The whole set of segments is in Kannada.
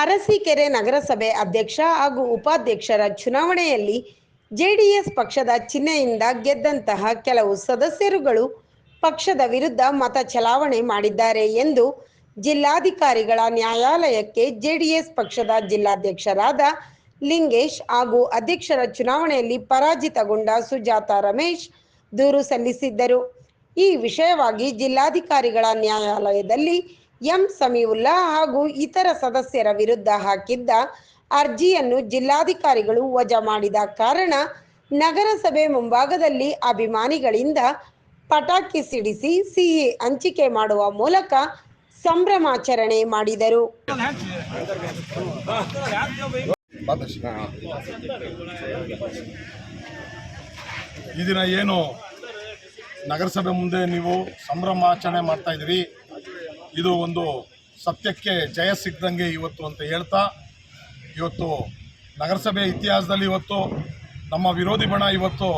ಅರಸೀಕೆರೆ ನಗರಸಭೆ ಅಧ್ಯಕ್ಷ ಹಾಗೂ ಉಪಾಧ್ಯಕ್ಷರ ಚುನಾವಣೆಯಲ್ಲಿ ಜೆಡಿಎಸ್ ಪಕ್ಷದ ಚಿಹ್ನೆಯಿಂದ ಗೆದ್ದಂತಹ ಕೆಲವು ಸದಸ್ಯರುಗಳು ಪಕ್ಷದ ವಿರುದ್ಧ ಮತ ಚಲಾವಣೆ ಮಾಡಿದ್ದಾರೆ ಎಂದು ಜಿಲ್ಲಾಧಿಕಾರಿಗಳ ನ್ಯಾಯಾಲಯಕ್ಕೆ ಜೆಡಿಎಸ್ ಪಕ್ಷದ ಜಿಲ್ಲಾಧ್ಯಕ್ಷರಾದ ಲಿಂಗೇಶ್ ಹಾಗೂ ಅಧ್ಯಕ್ಷರ ಚುನಾವಣೆಯಲ್ಲಿ ಪರಾಜಿತಗೊಂಡ ಸುಜಾತ ರಮೇಶ್ ದೂರು ಸಲ್ಲಿಸಿದ್ದರು. ಈ ವಿಷಯವಾಗಿ ಜಿಲ್ಲಾಧಿಕಾರಿಗಳ ನ್ಯಾಯಾಲಯದಲ್ಲಿ ಎಂ ಸಮೀವುಲ್ಲಾ ಹಾಗೂ ಇತರ ಸದಸ್ಯರ ವಿರುದ್ಧ ಹಾಕಿದ್ದ ಅರ್ಜಿಯನ್ನು ಜಿಲ್ಲಾಧಿಕಾರಿಗಳು ವಜಾ ಮಾಡಿದ ಕಾರಣ ನಗರಸಭೆ ಮುಂಭಾಗದಲ್ಲಿ ಅಭಿಮಾನಿಗಳಿಂದ ಪಟಾಕಿ ಸಿಡಿಸಿ ಸಿಹಿ ಹಂಚಿಕೆ ಮಾಡುವ ಮೂಲಕ ಸಂಭ್ರಮಾಚರಣೆ ಮಾಡಿದರು. ಈ ದಿನ ಏನು ನಗರಸಭೆ ಮುಂದೆ ನೀವು ಸಂಭ್ರಮಾಚರಣೆ ಮಾಡ್ತಾ ಇದ್ದೀರಿ? ಇದು ಒಂದು ಸತ್ಯಕ್ಕೆ ಜಯ ಸಿಕ್ಕದಂಗೆ ಇವತ್ತು ಅಂತ ಹೇಳ್ತಾ, ಇವತ್ತು ನಗರಸಭೆ ಇತಿಹಾಸದಲ್ಲಿ ಇವತ್ತು ನಮ್ಮ ವಿರೋಧಿ ಬಣ ಇವತ್ತು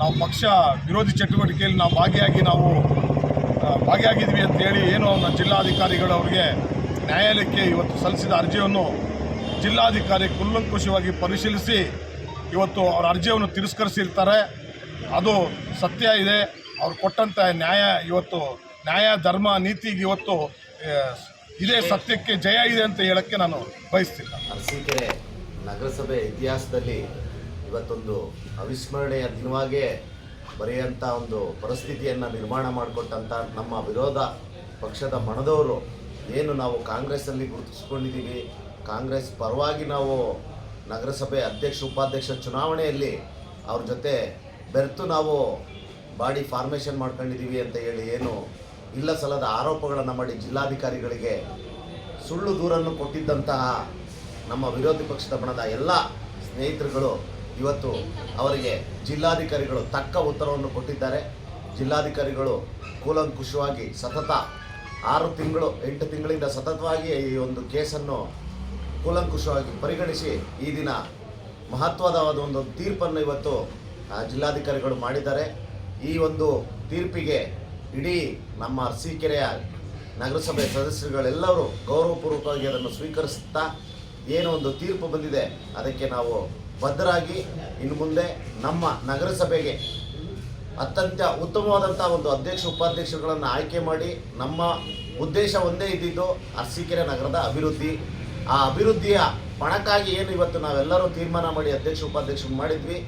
ನಾವು ಪಕ್ಷ ವಿರೋಧಿ ಚಟುವಟಿಕೆಯಲ್ಲಿ ನಾವು ಭಾಗಿಯಾಗಿ ನಾವು ಭಾಗಿಯಾಗಿದ್ವಿ ಅಂತೇಳಿ ಏನು ನಮ್ಮ ಜಿಲ್ಲಾಧಿಕಾರಿಗಳು ಅವರಿಗೆ ನ್ಯಾಯಾಲಯಕ್ಕೆ ಇವತ್ತು ಸಲ್ಲಿಸಿದ ಅರ್ಜಿಯನ್ನು ಜಿಲ್ಲಾಧಿಕಾರಿ ಕುಲ್ಲಂಕುಷವಾಗಿ ಪರಿಶೀಲಿಸಿ ಇವತ್ತು ಅವರ ಅರ್ಜಿಯನ್ನು ತಿರಸ್ಕರಿಸಿರ್ತಾರೆ. ಅದು ಸತ್ಯ ಇದೆ. ಅವ್ರು ಕೊಟ್ಟಂಥ ನ್ಯಾಯ ಇವತ್ತು ನ್ಯಾಯ, ಧರ್ಮ, ನೀತಿಗೆ ಇವತ್ತು ಇದೇ ಸತ್ಯಕ್ಕೆ ಜಯ ಇದೆ ಅಂತ ಹೇಳಕ್ಕೆ ನಾನು ಬಯಸ್ತಿಲ್ಲ. ಅರಸೀಕೆರೆ ನಗರಸಭೆ ಇತಿಹಾಸದಲ್ಲಿ ಇವತ್ತೊಂದು ಅವಿಸ್ಮರಣೀಯ ದಿನವಾಗೆ ಬರೆಯಂತ ಒಂದು ಪರಿಸ್ಥಿತಿಯನ್ನು ನಿರ್ಮಾಣ ಮಾಡಿಕೊಟ್ಟಂಥ ನಮ್ಮ ವಿರೋಧ ಪಕ್ಷದ ಮಣದವರು ಏನು ನಾವು ಕಾಂಗ್ರೆಸ್ಸಲ್ಲಿ ಗುರುತಿಸ್ಕೊಂಡಿದ್ದೀವಿ, ಕಾಂಗ್ರೆಸ್ ಪರವಾಗಿ ನಾವು ನಗರಸಭೆ ಅಧ್ಯಕ್ಷ, ಉಪಾಧ್ಯಕ್ಷ ಚುನಾವಣೆಯಲ್ಲಿ ಅವ್ರ ಜೊತೆ ಬೆರೆತು ನಾವು ಬಾಡಿ ಫಾರ್ಮೇಷನ್ ಮಾಡ್ಕೊಂಡಿದ್ದೀವಿ ಅಂತ ಹೇಳಿ ಏನು ಇಲ್ಲ ಸಲ್ಲದ ಆರೋಪಗಳನ್ನು ಮಾಡಿ ಜಿಲ್ಲಾಧಿಕಾರಿಗಳಿಗೆ ಸುಳ್ಳು ದೂರನ್ನು ಕೊಟ್ಟಿದ್ದಂತಹ ನಮ್ಮ ವಿರೋಧಿ ಪಕ್ಷದ ಬಣದ ಎಲ್ಲ ಸ್ನೇಹಿತರುಗಳು ಇವತ್ತು ಅವರಿಗೆ ಜಿಲ್ಲಾಧಿಕಾರಿಗಳು ತಕ್ಕ ಉತ್ತರವನ್ನು ಕೊಟ್ಟಿದ್ದಾರೆ. ಜಿಲ್ಲಾಧಿಕಾರಿಗಳು ಕೂಲಂಕುಷವಾಗಿ ಸತತ ಆರು ತಿಂಗಳು, ಎಂಟು ತಿಂಗಳಿಂದ ಸತತವಾಗಿ ಈ ಒಂದು ಕೇಸನ್ನು ಕೂಲಂಕುಷವಾಗಿ ಪರಿಗಣಿಸಿ ಈ ದಿನ ಮಹತ್ವದವಾದ ಒಂದು ತೀರ್ಪನ್ನು ಇವತ್ತು ಜಿಲ್ಲಾಧಿಕಾರಿಗಳು ಮಾಡಿದ್ದಾರೆ. ಈ ಒಂದು ತೀರ್ಪಿಗೆ ಇಡೀ ನಮ್ಮ ಅರಸೀಕೆರೆಯ ನಗರಸಭೆ ಸದಸ್ಯರುಗಳೆಲ್ಲರೂ ಗೌರವಪೂರ್ವಕವಾಗಿ ಅದನ್ನು ಸ್ವೀಕರಿಸುತ್ತಾ ಏನು ಒಂದು ತೀರ್ಪು ಬಂದಿದೆ, ಅದಕ್ಕೆ ನಾವು ಬದ್ಧರಾಗಿ ಇನ್ನು ಮುಂದೆ ನಮ್ಮ ನಗರಸಭೆಗೆ ಅತ್ಯಂತ ಉತ್ತಮವಾದಂಥ ಒಂದು ಅಧ್ಯಕ್ಷ, ಉಪಾಧ್ಯಕ್ಷರುಗಳನ್ನು ಆಯ್ಕೆ ಮಾಡಿ ನಮ್ಮ ಉದ್ದೇಶ ಒಂದೇ ಇದ್ದಿದ್ದು ಅರಸೀಕೆರೆ ನಗರದ ಅಭಿವೃದ್ಧಿ. ಆ ಅಭಿವೃದ್ಧಿಯ ಪಣಕ್ಕಾಗಿ ಏನು ಇವತ್ತು ನಾವೆಲ್ಲರೂ ತೀರ್ಮಾನ ಮಾಡಿ ಅಧ್ಯಕ್ಷ, ಉಪಾಧ್ಯಕ್ಷರು ಮಾಡಿದ್ವಿ.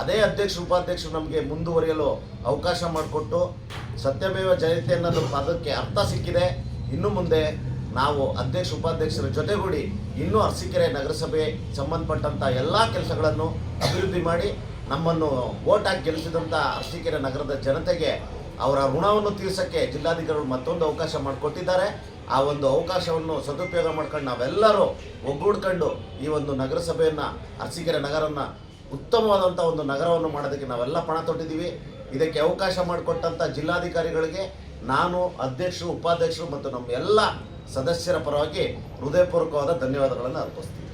ಅದೇ ಅಧ್ಯಕ್ಷ ಉಪಾಧ್ಯಕ್ಷರು ನಮಗೆ ಮುಂದುವರಿಯಲು ಅವಕಾಶ ಮಾಡಿಕೊಟ್ಟು ಸತ್ಯಮೇವ ಜಯತೆ ಅನ್ನೋದು ಪದಕ್ಕೆ ಅರ್ಥ ಸಿಕ್ಕಿದೆ. ಇನ್ನು ಮುಂದೆ ನಾವು ಅಧ್ಯಕ್ಷ, ಉಪಾಧ್ಯಕ್ಷರ ಜೊತೆಗೂಡಿ ಇನ್ನೂ ಅರಸೀಕೆರೆ ನಗರಸಭೆ ಸಂಬಂಧಪಟ್ಟಂಥ ಎಲ್ಲ ಕೆಲಸಗಳನ್ನು ಅಭಿವೃದ್ಧಿ ಮಾಡಿ ನಮ್ಮನ್ನು ಓಟ್ ಹಾಕಿ ಗೆಲ್ಲಿಸಿದಂಥ ಅರಸೀಕೆರೆ ನಗರದ ಜನತೆಗೆ ಅವರ ಋಣವನ್ನು ತೀರಿಸೋಕ್ಕೆ ಜಿಲ್ಲಾಧಿಕಾರಿಗಳು ಮತ್ತೊಂದು ಅವಕಾಶ ಮಾಡಿಕೊಟ್ಟಿದ್ದಾರೆ. ಆ ಒಂದು ಅವಕಾಶವನ್ನು ಸದುಪಯೋಗ ಮಾಡ್ಕೊಂಡು ನಾವೆಲ್ಲರೂ ಒಗ್ಗೂಡ್ಕೊಂಡು ಈ ಒಂದು ನಗರಸಭೆಯನ್ನು, ಅರಸೀಕೆರೆ ನಗರನ ಉತ್ತಮವಾದಂಥ ಒಂದು ನಗರವನ್ನು ಮಾಡೋದಕ್ಕೆ ನಾವೆಲ್ಲ ಪಣ ತೊಟ್ಟಿದ್ದೀವಿ. ಇದಕ್ಕೆ ಅವಕಾಶ ಮಾಡಿಕೊಟ್ಟಂಥ ಜಿಲ್ಲಾಧಿಕಾರಿಗಳಿಗೆ ನಾನು ಅಧ್ಯಕ್ಷರು, ಉಪಾಧ್ಯಕ್ಷರು ಮತ್ತು ನಮ್ಮ ಎಲ್ಲ ಸದಸ್ಯರ ಪರವಾಗಿ ಹೃದಯಪೂರ್ವಕವಾದ ಧನ್ಯವಾದಗಳನ್ನು ಅರ್ಪಿಸ್ತೀನಿ.